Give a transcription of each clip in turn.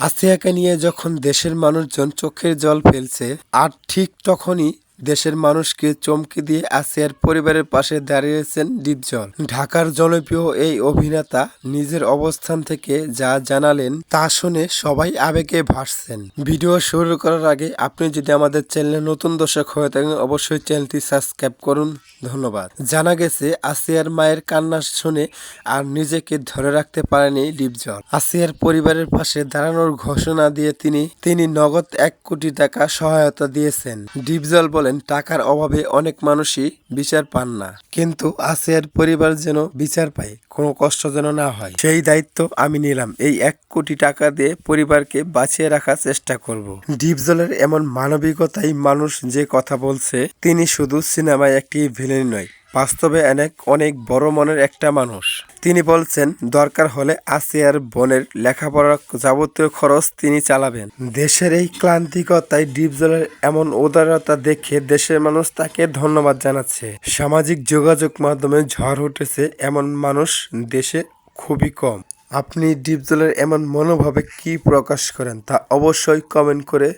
আসিয়াকে নিয়ে যখন দেশের মানুষজন চোখের জল ফেলছে আর ঠিক তখনই দেশের মানুষকে চমকে দিয়ে আসিয়ার পরিবারের পাশে দাঁড়িয়েছেন ডিপজল। ঢাকার জনপ্রিয় এই অভিনেতা নিজের অবস্থান থেকে যা জানালেন তা শুনে সবাই আবেগে ভাসছেন। ভিডিও শুরু করার আগে আপনি যদি আমাদের চ্যানেলে নতুন দর্শক হয়ে থাকেন, অবশ্যই চ্যানেলটি সাবস্ক্রাইব করুন। ধন্যবাদ। জানা গেছে, আসিয়ার মায়ের কান্না শুনে আর নিজেকে ধরে রাখতে পারেনি ডিপজল। আসিয়ার পরিবারের পাশে দাঁড়ানোর ঘোষণা দিয়ে তিনি তিনি নগদ এক কোটি টাকা সহায়তা দিয়েছেন। ডিপজল বলেন, টাকার অভাবে অনেক মানুষই বিচার পান না। কিন্তু আসিয়ার পরিবার যেন বিচার পায়, কোনো কষ্ট যেন না হয়। সেই দায়িত্ব আমি নিলাম। এই এক কোটি টাকা দিয়ে পরিবারকে বাঁচিয়ে রাখার চেষ্টা করব। ডিপজলের এমন মানবিকতাই মানুষ যে কথা বলছে, তিনি শুধু সিনেমায় একটি ভিলেন নয় বাস্তবে অনেক অনেক বড় মনের একটা মানুষ। তিনি বলছেন, দরকার হলে আসিয়ার বোনের লেখাপড়ার যাবতীয় খরচ তিনি চালাবেন। দেশের এই ক্লান্তিকতায় ডিপজলের এমন উদারতা দেখে দেশের মানুষ তাকে ধন্যবাদ জানাচ্ছে। সামাজিক যোগাযোগ মাধ্যমে ঝড় উঠেছে এমন মানুষ দেশে খুবই কম। আপনি ডিপজলের এমন মনোভাবে কি প্রকাশ করেন তা অবশ্যই কমেন্ট করে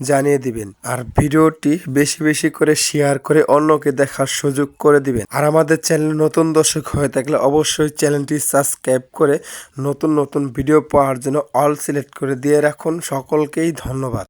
জানিয়ে দিবেন। আর ভিডিওটি বেশি বেশি করে শেয়ার করে অন্যকে দেখার সুযোগ করে দিবেন। আর আমাদের চ্যানেল নতুন দর্শক হয়ে থাকলে অবশ্যই চ্যানেলটি সাবস্ক্রাইব করে নতুন নতুন ভিডিও পাওয়ার জন্য অল সিলেক্ট করে দিয়ে রাখুন। সকলকেই ধন্যবাদ।